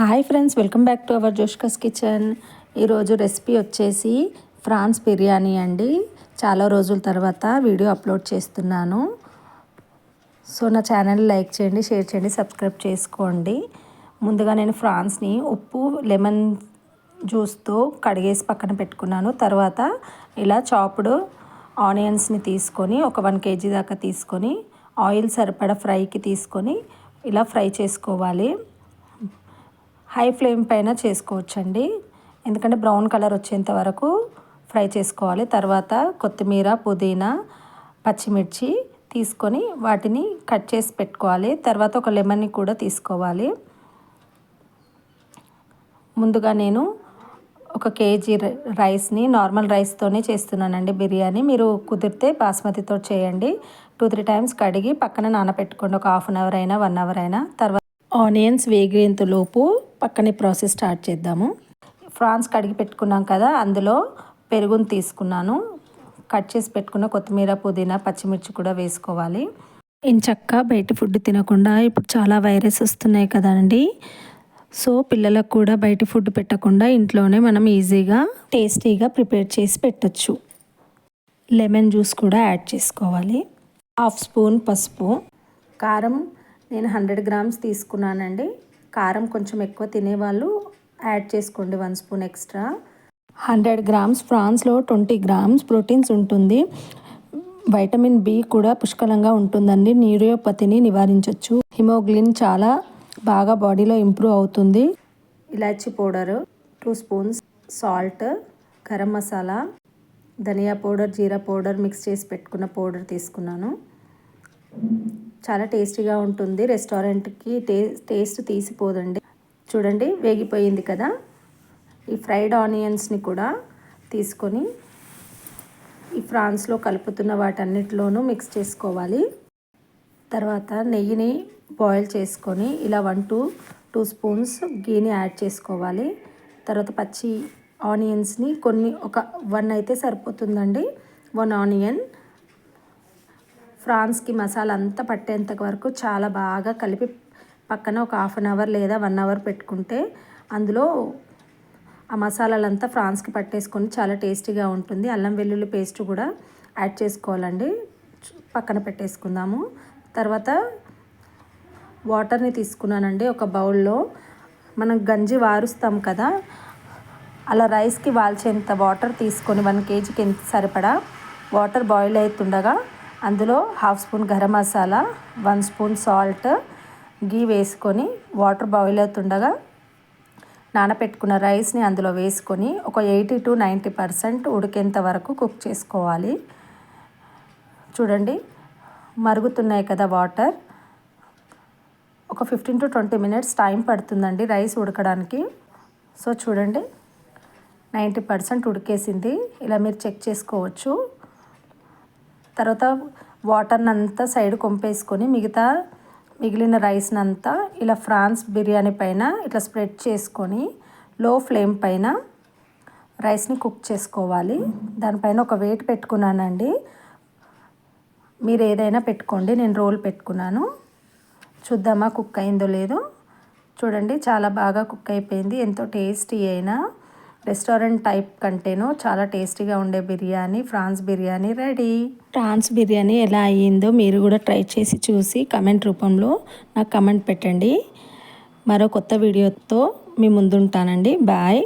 Hi friends welcome back to our Joshkas kitchen. ఈరోజు recipe వచ్చేసి prawns biryani అండి. చాలా రోజుల తర్వాత వీడియో అప్లోడ్ చేస్తున్నాను. సో నా ఛానల్ లైక్ చేయండి షేర్ చేయండి సబ్స్క్రైబ్ చేసుకోండి. ముందుగా నేను ఫ్రాన్స్ని ఉప్పు లెమన్ జ్యూస్తో కడిగేసి పక్కన పెట్టుకున్నాను. తర్వాత ఇలా చాపుడు ఆనియన్స్ని తీసుకొని ఒక వన్ కేజీ దాకా తీసుకొని ఆయిల్ సరిపడా ఫ్రైకి తీసుకొని ఇలా ఫ్రై చేసుకోవాలి. హై ఫ్లేమ్ పైన చేసుకోవచ్చండి. ఎందుకంటే బ్రౌన్ కలర్ వచ్చేంత వరకు ఫ్రై చేసుకోవాలి. తర్వాత కొత్తిమీర పుదీనా పచ్చిమిర్చి తీసుకొని వాటిని కట్ చేసి పెట్టుకోవాలి. తర్వాత ఒక లెమన్ని కూడా తీసుకోవాలి. ముందుగా నేను ఒక కేజీ రైస్ని నార్మల్ రైస్తోనే చేస్తున్నానండి బిర్యానీ. మీరు కుదిరితే బాస్మతితో చేయండి. టూ త్రీ టైమ్స్ కడిగి పక్కన నానబెట్టుకోండి ఒక హాఫ్ అన్ అవర్ అయినా వన్ అవర్ అయినా. తర్వాత ఆనియన్స్ వేగేంతలోపు పక్కనే ప్రాసెస్ స్టార్ట్ చేద్దాము. ఫ్రాన్స్ కడిగి పెట్టుకున్నాం కదా అందులో పెరుగుని తీసుకున్నాను. కట్ చేసి పెట్టుకున్న కొత్తిమీర పుదీనా పచ్చిమిర్చి కూడా వేసుకోవాలి. ఇంచక్క బయట ఫుడ్ తినకుండా ఇప్పుడు చాలా వైరస్ వస్తున్నాయి కదండి. సో పిల్లలకు కూడా బయట ఫుడ్ పెట్టకుండా ఇంట్లోనే మనం ఈజీగా టేస్టీగా ప్రిపేర్ చేసి పెట్టచ్చు. లెమన్ జ్యూస్ కూడా యాడ్ చేసుకోవాలి. హాఫ్ స్పూన్ పసుపు కారం నేను హండ్రెడ్ గ్రామ్స్ తీసుకున్నానండి. కారం కొంచెం ఎక్కువ తినేవాళ్ళు యాడ్ చేసుకోండి one spoon extra. Hundred grams ఫ్రాన్స్లో ట్వంటీ గ్రామ్స్ ప్రోటీన్స్ ఉంటుంది. వైటమిన్ బి కూడా పుష్కలంగా ఉంటుందండి. న్యూరియోపతిని నివారించవచ్చు హిమోగ్లిన్ చాలా బాగా బాడీలో ఇంప్రూవ్ అవుతుంది. ఇలాచి powder two spoons salt garam masala ధనియా పౌడర్ జీరా పౌడర్ మిక్స్ చేసి పెట్టుకున్న పౌడర్ తీసుకున్నాను. చాలా టేస్టీగా ఉంటుంది. రెస్టారెంట్కి టే టేస్ట్ తీసిపోదండి. చూడండి వేగిపోయింది కదా. ఈ ఫ్రైడ్ ఆనియన్స్ని కూడా తీసుకొని ఈ ఫ్రాన్స్లో కలుపుతున్న వాటన్నిటిలోనూ మిక్స్ చేసుకోవాలి. తర్వాత నెయ్యిని బాయిల్ చేసుకొని ఇలా వన్ టూ టూ స్పూన్స్ గీని యాడ్ చేసుకోవాలి. తర్వాత పచ్చి ఆనియన్స్ని కొన్ని ఒక వన్ అయితే సరిపోతుందండి. వన్ ఆనియన్ ఫ్రాన్స్కి మసాలా అంతా పట్టేంత వరకు చాలా బాగా కలిపి పక్కన ఒక హాఫ్ అన్ అవర్ లేదా వన్ అవర్ పెట్టుకుంటే అందులో ఆ మసాలాలంతా ఫ్రాన్స్కి పట్టేసుకొని చాలా టేస్టీగా ఉంటుంది. అల్లం వెల్లుల్లి పేస్ట్ కూడా యాడ్ చేసుకోవాలండి. పక్కన పెట్టేసుకుందాము. తర్వాత వాటర్ని తీసుకున్నానండి ఒక బౌల్లో. మనం గంజి వారుస్తాం కదా అలా రైస్కి వాల్చేంత వాటర్ తీసుకొని వన్ కేజీకి ఎంత సరిపడా వాటర్ బాయిల్ అవుతుండగా అందులో half spoon garam masala one spoon salt ghee వేసుకొని వాటర్ బాయిల్ అవుతుండగా నానపెట్టుకున్న రైస్ని అందులో వేసుకొని ఒక ఎయిటీ టు నైంటీ పర్సెంట్ ఉడికేంత వరకు కుక్ చేసుకోవాలి. చూడండి మరుగుతున్నాయి కదా వాటర్. ఒక fifteen to twenty minutes time పడుతుందండి రైస్ ఉడకడానికి. సో చూడండి నైంటీ పర్సెంట్ ఉడికేసింది. ఇలా మీరు చెక్ చేసుకోవచ్చు. తర్వాత వాటర్ని అంతా సైడ్ కొంపేసుకొని మిగతా మిగిలిన రైస్ని అంతా ఇలా ఫ్రాన్స్ బిర్యానీ పైన ఇట్లా స్ప్రెడ్ చేసుకొని లో ఫ్లేమ్ పైన రైస్ని కుక్ చేసుకోవాలి. దానిపైన ఒక వెయిట్ పెట్టుకున్నానండి. మీరు ఏదైనా పెట్టుకోండి నేను రోల్ పెట్టుకున్నాను. చూద్దామా కుక్ అయిందో లేదో. చూడండి చాలా బాగా కుక్ అయిపోయింది. ఎంతో టేస్టీ అయినా రెస్టారెంట్ టైప్ కంటేనో చాలా టేస్టీగా ఉండే biryani prawns biryani ready. Prawns biryani ఎలా అయ్యిందో మీరు కూడా ట్రై చేసి చూసి కమెంట్ రూపంలో నాకు కమెంట్ పెట్టండి. మరో కొత్త వీడియోతో మీ ముందుంటానండి. బాయ్.